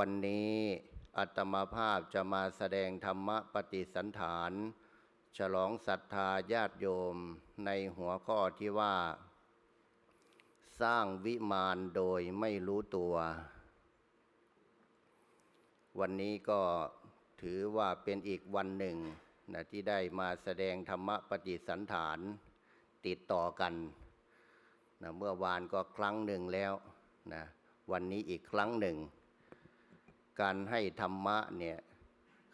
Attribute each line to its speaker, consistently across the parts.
Speaker 1: วันนี้อัตมาภาพจะมาแสดงธรรมปฏิสันฐาน ฉลองศรัทธาญาติโยมในหัวข้อที่ว่า สร้างวิมานโดยไม่รู้ตัว วันนี้ก็ถือว่าเป็นอีกวันหนึ่งนะที่ได้มาแสดงธรรมปฏิสันฐานติดต่อกันนะเมื่อวานก็ครั้งหนึ่งแล้วนะวันนี้อีกครั้งหนึ่ง การให้ธรรมะเนี่ย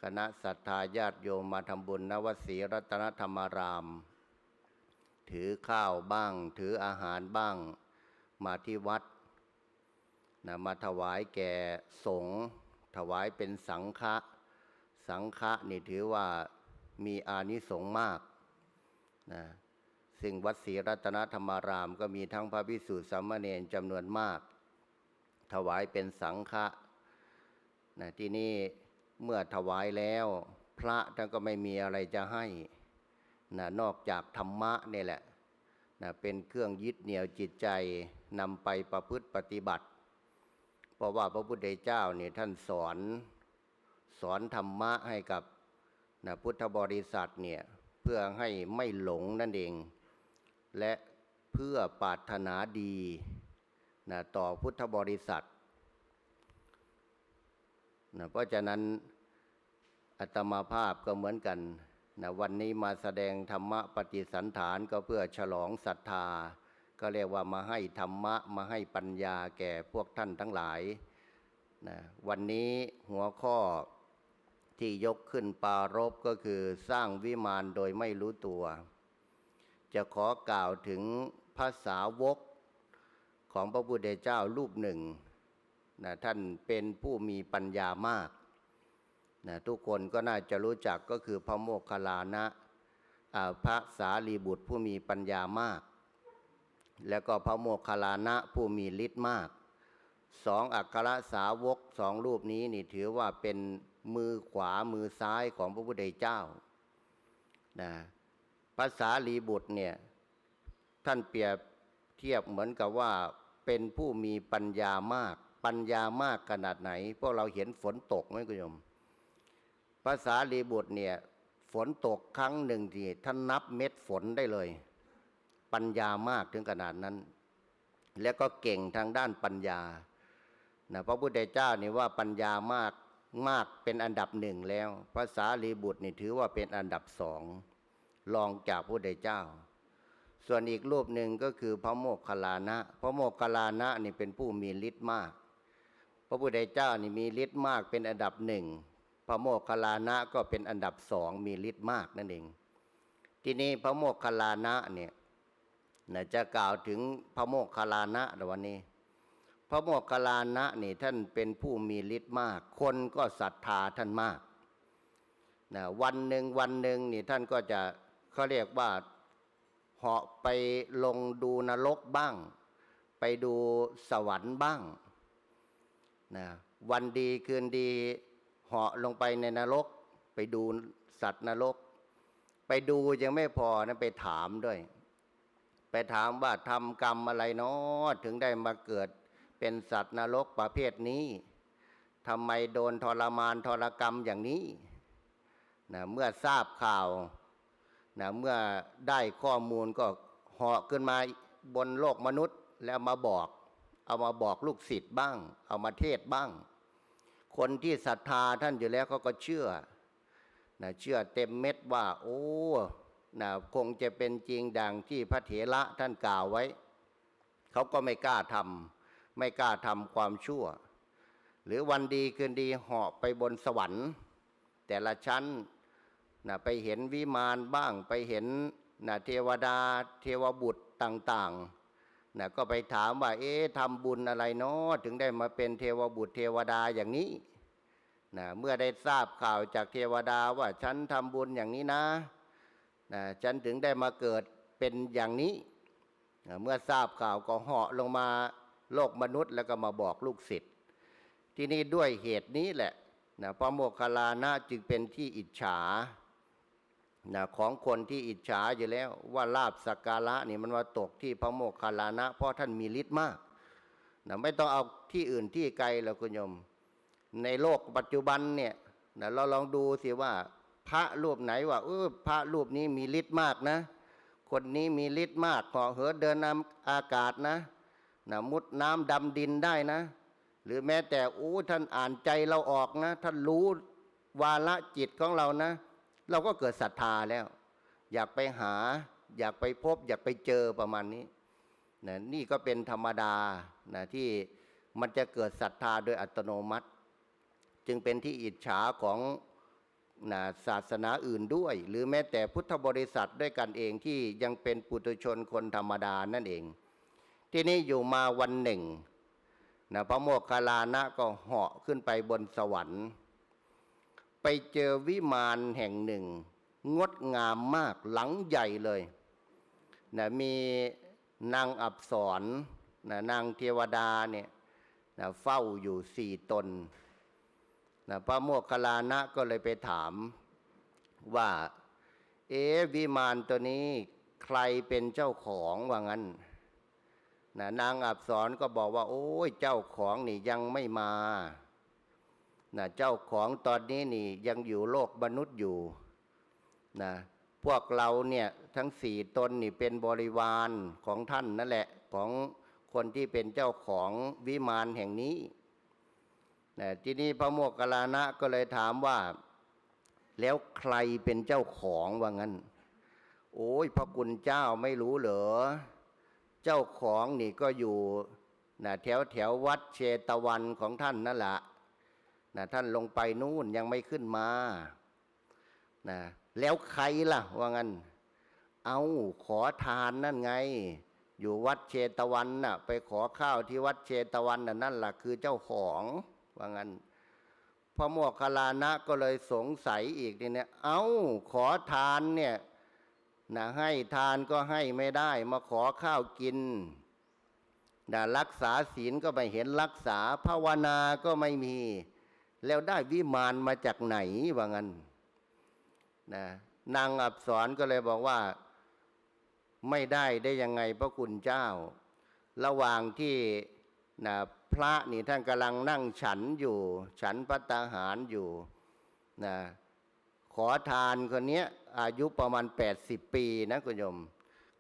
Speaker 1: คณะศรัทธาญาติโยมมาทำบุญนวศรีรัตนธรรมาราม ถือข้าวบ้าง ถืออาหารบ้าง มาที่วัดนะมาถวายแก่สงฆ์ถวายเป็นสังฆะสังฆะนี่ถือว่ามีอานิสงส์มากนะซึ่งวัดศรีรัตนธรรมารามก็มีทั้งพระพิสุทธิสามเณรจำนวนมาก ถวายเป็นสังฆะ นะที่นี่เมื่อถวายแล้ว พระท่านก็ไม่มีอะไรจะให้นะนอกจากธรรมะนี่แหละนะเป็นเครื่องยึดเหนี่ยวจิตใจนำไปประพฤติปฏิบัติ เพราะว่าพระพุทธเจ้าเนี่ยท่านสอนสอนธรรมะให้กับนะพุทธบริษัทเนี่ยเพื่อให้ไม่หลงนั่นเอง และเพื่อปรารถนาดีนะต่อพุทธบริษัท นะเพราะฉะนั้นอัตมาภาพก็เหมือนกันนะวันนี้มาแสดงธรรมะปฏิสันฐานก็เพื่อฉลองศรัทธา ก็เรียกว่ามาให้ธรรมะมาให้ปัญญาแก่พวกท่านทั้งหลายนะวันนี้หัวข้อที่ยกขึ้นปารบก็คือสร้างวิมานโดยไม่รู้ตัว จะขอกล่าวถึงภาษาวกของพระพุทธเจ้ารูปหนึ่ง นะท่านเป็นผู้มีปัญญามากนะทุกคนก็น่าจะรู้จักก็คือพระโมคคัลลานะพระสารีบุตรผู้มีปัญญามาก แล้วก็พระโมคคัลลานะผู้มีฤทธิ์มาก สองอัครสาวกสองรูปนี้นี่ถือว่าเป็นมือขวามือซ้ายของพระพุทธเจ้านะภาษาลีบุตรเนี่ยท่านเปรียบเทียบเหมือนกับว่าเป็นผู้มีปัญญามาก ปัญญามากขนาดไหน พวกเราเห็นฝนตกไหมคุณโยม ภาษาลีบุตรเนี่ย ฝนตกครั้งหนึ่งที่ท่านนับเม็ดฝนได้เลย ปัญญามากถึงขนาดนั้น แล้วก็เก่งทางด้านปัญญานะพระพุทธเจ้านี่ว่าปัญญามากมากเป็นอันดับหนึ่งแล้ว ภาษาลีบุตรนี่ถือว่าเป็นอันดับสองรองจากพระพุทธเจ้า ส่วนอีกรูปหนึ่งก็คือพระโมคคัลลานะ พระโมคคัลลานะนี่เป็นผู้มีฤทธิ์มาก ระพุทธเจ้านี่มีฤทธิ์มากเป็นอันดับหนึ่ง พระโมคคัลลานะก็เป็นอันดับสองมีฤทธิ์มากนั่นเอง ทีนี้พระโมคคัลลานะเนี่ยนะจะกล่าวถึงพระโมคคัลลานะในวันนี้ พระโมคคัลลานะนี่ท่านเป็นผู้มีฤทธิ์มาก คนก็ศรัทธาท่านมากนะวันหนึ่งวันหนึ่งนี่ท่านก็จะเขาเรียกว่าเหาะไปลงดูนรกบ้าง ไปดูสวรรค์บ้าง นะวันดีคืนดีเหาะลงไปในนรก ไปดูสัตว์นรก ไปดูยังไม่พอนะไปถามด้วย ไปถามว่าทำกรรมอะไรเนาะถึงได้มาเกิดเป็นสัตว์นรกประเภทนี้ทำไมโดนทรมานทรกรรมอย่างนี้นะเมื่อทราบข่าวนะเมื่อได้ข้อมูลก็เหาะขึ้นมาบนโลกมนุษย์แล้วมาบอก เอามาบอกลูกศิษย์บ้าง เอามาเทศบ้าง คนที่ศรัทธาท่านอยู่แล้วเขาก็เชื่อนะเชื่อเต็มเม็ดว่า โอ้นะคงจะเป็นจริงดังที่พระเถระท่านกล่าวไว้ เขาก็ไม่กล้าทำไม่กล้าทำความชั่ว หรือวันดีคืนดีเหาะไปบนสวรรค์ แต่ละชั้นนะไปเห็นวิมานบ้างไปเห็นนะเทวดาเทวบุตรต่าง ๆ นะก็ไปถามว่า เอ๊ะทำบุญอะไรเนาะถึงได้มาเป็นเทวบุตรเทวดาอย่างนี้นะเมื่อได้ทราบข่าวจากเทวดาว่าฉันทำบุญอย่างนี้นะนะฉันถึงได้มาเกิดเป็นอย่างนี้นะเมื่อทราบข่าวก็เหาะลงมาโลกมนุษย์แล้วก็มาบอกลูกศิษย์ที่นี่ด้วยเหตุนี้แหละนะพระโมคคัลลานะจึงเป็นที่อิจฉา นะของคนที่อิจฉาอยู่แล้วว่าลาบสักการะนี่มันมาตกที่พระโมคคัลลานะ เพราะท่านมีฤทธิ์มากนะไม่ต้องเอาที่อื่นที่ไกลแล้วคุณโยม ในโลกปัจจุบันเนี่ยนะเราลองดูสิว่า พระรูปไหนว่าเออพระรูปนี้มีฤทธิ์มากนะ คนนี้มีฤทธิ์มากเหาะเหินเดินนำอากาศนะนะมุดน้ำดำดินได้นะ หรือแม้แต่อู้ท่านอ่านใจเราออกนะ ท่านรู้วาละจิตของเรานะ เราก็เกิดศรัทธาแล้ว อยากไปหา อยากไปพบ อยากไปเจอประมาณนี้นะนี่ก็เป็นธรรมดานะที่มันจะเกิดศรัทธาโดยอัตโนมัติ จึงเป็นที่อิจฉาของนะศาสนาอื่นด้วย หรือแม้แต่พุทธบริษัทด้วยกันเองที่ยังเป็นปุถุชนคนธรรมดานั่นเอง ที่นี่อยู่มาวันหนึ่งนะพระโมคคัลลานะก็เหาะขึ้นไปบนสวรรค์ ไปเจอวิมานแห่งหนึ่ง งดงามมากหลังใหญ่เลยนะมีนางอับสรนะนางเทวดาเนี่ยนะเฝ้าอยู่สี่ตนนะพระโมคคัลลานะก็เลยไปถามว่า เอวิมานตัวนี้ใครเป็นเจ้าของว่างั้นนะนางอับสรก็บอกว่า โอ้ยเจ้าของนี่ยังไม่มา นะเจ้าของตอนนี้นี่ยังอยู่โลกมนุษย์อยู่นะพวกเราเนี่ยทั้งสี่ตนนี่เป็นบริวารของท่านนั่นแหละของคนที่เป็นเจ้าของวิมานแห่งนี้นะที่นี้พระโมคคัลานะก็เลยถามว่า แล้วใครเป็นเจ้าของว่างั้น โอ้ยพระคุณเจ้าไม่รู้เหรอ เจ้าของนี่ก็อยู่นะแถวแถววัดเชตวันของท่านนั่นแหละ นะท่านลงไปนู่นยังไม่ขึ้นมานะแล้วใครล่ะ ว่างั้น เอาขอทานนั่นไง อยู่วัดเชตวันน่ะ ไปขอข้าวที่วัดเชตวันน่ะนั่นแหละคือเจ้าของว่างั้นพระโมคคัลลานะก็เลยสงสัยอีกทีเนี่ย เอา้าขอทานเนี่ยนะให้ทานก็ให้ไม่ได้ มาขอข้าวกินนะรักษาศีลก็ไม่เห็นรักษาภาวนาก็ไม่มี แล้วได้วิมานมาจากไหนว่างั้นนะนางอับสรก็เลยบอกว่า ไม่ได้ได้ยังไงพระคุณเจ้า ระหว่างที่นะพระนี่ท่านกำลังนั่งฉันอยู่ ฉันพัตาหารอยู่นะขอทานคนนี้อายุประมาณ 80 ปีนะคุณโยม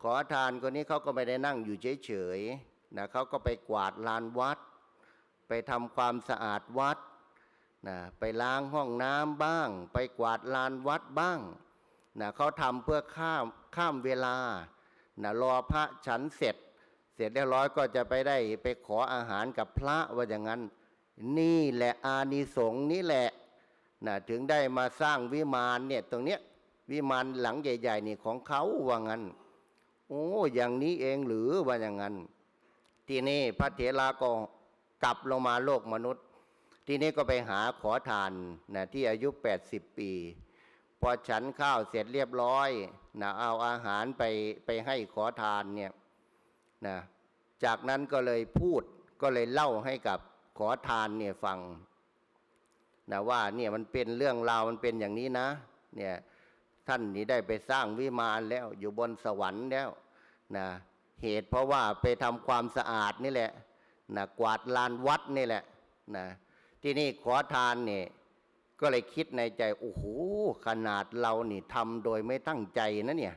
Speaker 1: ขอทานคนนี้เขาก็ไม่ได้นั่งอยู่เฉยๆนะเขาก็ไปกวาดลานวัด ไปทำความสะอาดวัด นะไปล้างห้องน้ำบ้าง ไปกวาดลานวัดบ้างนะเขาทำเพื่อข้ามข้ามเวลานะรอพระฉันเสร็จ เสร็จเรียบร้อยก็จะไปได้ไปขออาหารกับพระว่าอย่างนั้น นี่แหละอานิสงส์นี่แหละนะถึงได้มาสร้างวิมานเนี่ยตรงเนี้ยวิมานหลังใหญ่ๆนี่ของเขาว่างั้น โอ้อย่างนี้เองหรือว่าอย่างนั้น ทีนี้พระเถระก็กลับลงมาโลกมนุษย์ ทีนี้ก็ไปหาขอทานนะที่อายุ 80 ปี พอฉันข้าวเสร็จเรียบร้อยนะเอาอาหารไปไปให้ขอทานเนี่ยนะจากนั้นก็เลยพูดก็เลยเล่าให้กับขอทานเนี่ยฟังนะว่าเนี่ยมันเป็นเรื่องราวมันเป็นอย่างนี้นะเนี่ยท่านนี่ได้ไปสร้างวิมานแล้วอยู่บนสวรรค์แล้วนะเหตุเพราะว่าไปทำความสะอาดนี่แหละนะกวาดลานวัดนี่แหละนะ ที่นี่ขอทานเนี่ยก็เลยคิดในใจโอ้โหขนาดเรานี่ทำโดยไม่ตั้งใจนะเนี่ย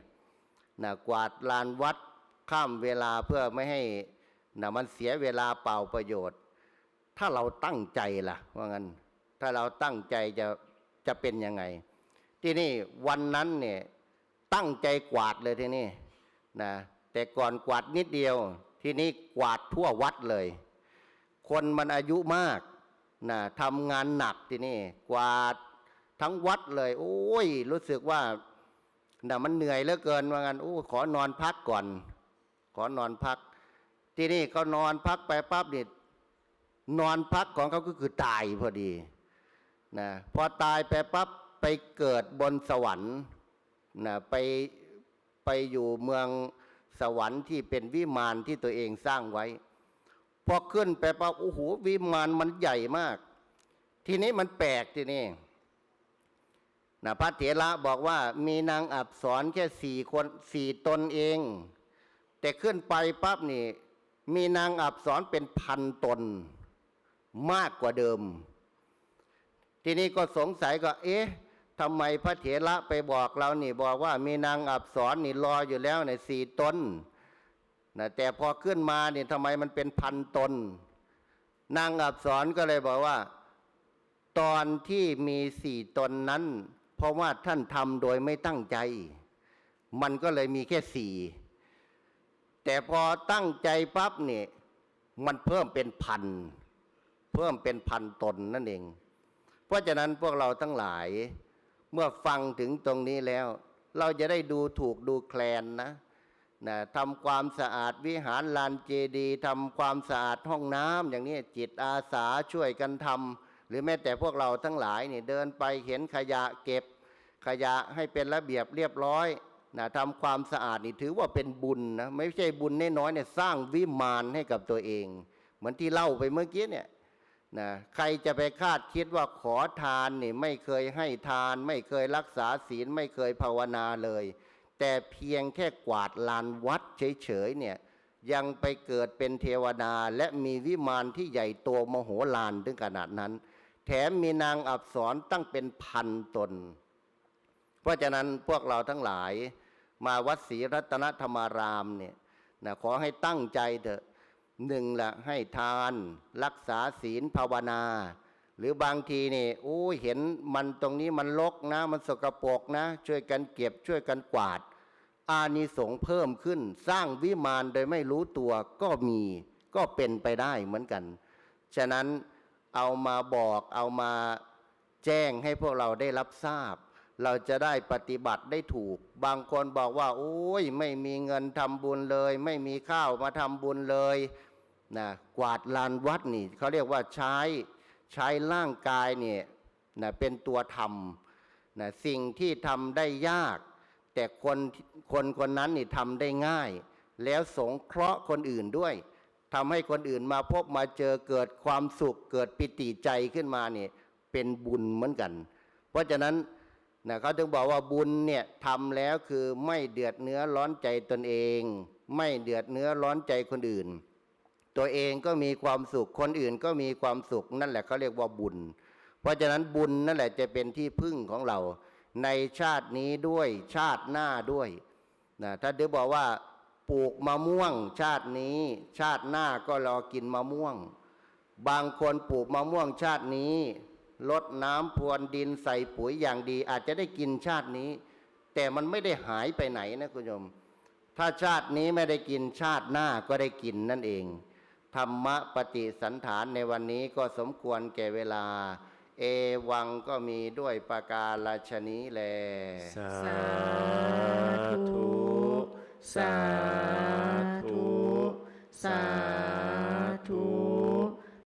Speaker 1: นะกวาดลานวัดข้ามเวลาเพื่อไม่ให้นะมันเสียเวลาเปล่าประโยชน์ ถ้าเราตั้งใจล่ะ ว่างั้น ถ้าเราตั้งใจจะจะเป็นยังไง ที่นี่วันนั้นเนี่ยตั้งใจกวาดเลยที่นี่นะแต่ก่อนกวาดนิดเดียว ที่นี่กวาดทั่ววัดเลย คนมันอายุมาก นะทำงานหนักที่นี่กวาดทั้งวัดเลย โอ้ย รู้สึกว่านะมันเหนื่อยเหลือเกินว่างั้นโอ้ขอนอนพักก่อน ขอนอนพัก ที่นี่เขานอนพักไปปั๊บนี่นอนพักของเขาก็คือตายพอดีนะพอตายไปปั๊บไปเกิดบนสวรรค์นะไปไปอยู่เมืองสวรรค์ที่เป็นวิมานที่ตัวเองสร้างไว้ พอขึ้นไปปั๊บโอ้โหวิมานมันใหญ่มาก ทีนี้มันแปลกทีนี้นะพระเถระบอกว่ามีนางอับสรแค่สี่คนสี่ตนเอง แต่ขึ้นไปปั๊บนี่ มีนางอับสรเป็นพันตน มากกว่าเดิม ทีนี้ก็สงสัยก็ เอ๊ะทำไมพระเถระไปบอกเรานี่ บอกว่ามีนางอับสรนี่รออยู่แล้วในสี่ตน นะแต่พอขึ้นมาเนี่ยทำไมมันเป็นพันตน นางอับสรก็เลยบอกว่า ตอนที่มีสี่ตนนั้น เพราะว่าท่านทำโดยไม่ตั้งใจ มันก็เลยมีแค่สี่แต่พอตั้งใจปั๊บเนี่ยมันเพิ่มเป็นพันเพิ่มเป็นพันตนนั่นเอง เพราะฉะนั้นพวกเราทั้งหลาย เมื่อฟังถึงตรงนี้แล้ว เราจะได้ดูถูกดูแคลนนะ นะทำความสะอาดวิหารลานเจดีย์ทำความสะอาดห้องน้ำอย่างนี้จิตอาสาช่วยกันทำหรือแม้แต่พวกเราทั้งหลายเนี่ยเดินไปเห็นขยะเก็บ ขยะให้เป็นระเบียบเรียบร้อยนะทำความสะอาดนี่ถือว่าเป็นบุญนะไม่ใช่บุญน้อยๆเนี่ยสร้างวิมานให้กับตัวเอง เหมือนที่เล่าไปเมื่อกี้เนี่ยนะใครจะไปคาดคิดว่าขอทานนี่ไม่เคยให้ทาน ไม่เคยรักษาศีลไม่เคยภาวนาเลย แต่เพียงแค่กวาดลานวัดเฉยๆเนี่ยยังไปเกิดเป็นเทวดาและมีวิมานที่ใหญ่โตมโหฬารถึงขนาดนั้น แถมมีนางอับสรตั้งเป็นพันตน เพราะฉะนั้นพวกเราทั้งหลาย มาวัดศรีรัตนธรรมารามเนี่ยนะขอให้ตั้งใจเถอะหนึ่งละให้ทาน รักษาศีลภาวนา หรือบางทีนี่โอ้เห็นมันตรงนี้มันลกนะ มันสกปรกนะ ช่วยกันเก็บช่วยกันกวาด อานิสงส์เพิ่มขึ้น สร้างวิมานโดยไม่รู้ตัวก็มีก็เป็นไปได้เหมือนกัน ฉะนั้นเอามาบอกเอามาแจ้งให้พวกเราได้รับทราบ เราจะได้ปฏิบัติได้ถูก บางคนบอกว่า โอ้ยไม่มีเงินทำบุญเลย ไม่มีข้าวมาทำบุญเลยนะกวาดลานวัดนี่เขาเรียกว่าใช้ ใช้ร่างกายเนี่ยนะเป็นตัวทำนะสิ่งที่ทำได้ยาก แต่คนคนคนนั้นนี่ทำได้ง่าย แล้วสงเคราะห์คนอื่นด้วยทำให้คนอื่นมาพบมาเจอเกิดความสุขเกิดปิติใจขึ้นมาเนี่ยเป็นบุญเหมือนกัน เพราะฉะนั้นนะเขาถึงบอกว่าบุญเนี่ยทำแล้วคือไม่เดือดเนื้อร้อนใจตนเอง ไม่เดือดเนื้อร้อนใจคนอื่น ตัวเองก็มีความสุขคนอื่นก็มีความสุขนั่นแหละเขาเรียกว่าบุญ เพราะฉะนั้นบุญนั่นแหละจะเป็นที่พึ่งของเรา ในชาตินี้ด้วยชาติหน้าด้วยนะถ้าเดี๋ยวบอกว่าปลูกมะม่วง ชาตินี้ ชาติหน้าก็รอกินมะม่วง บางคนปลูกมะม่วงชาตินี้ลดน้ำพรวนดินใส่ปุ๋ยอย่างดี อาจจะได้กินชาตินี้ แต่มันไม่ได้หายไปไหนนะคุณโยม ถ้าชาตินี้ไม่ได้กินชาติหน้าก็ได้กินนั่นเอง ธรรมปฏิสันฐานในวันนี้ก็สมควรแก่เวลา เอวังก็มีด้วยประกาลชนี้แล สาธุ
Speaker 2: สาธุ สา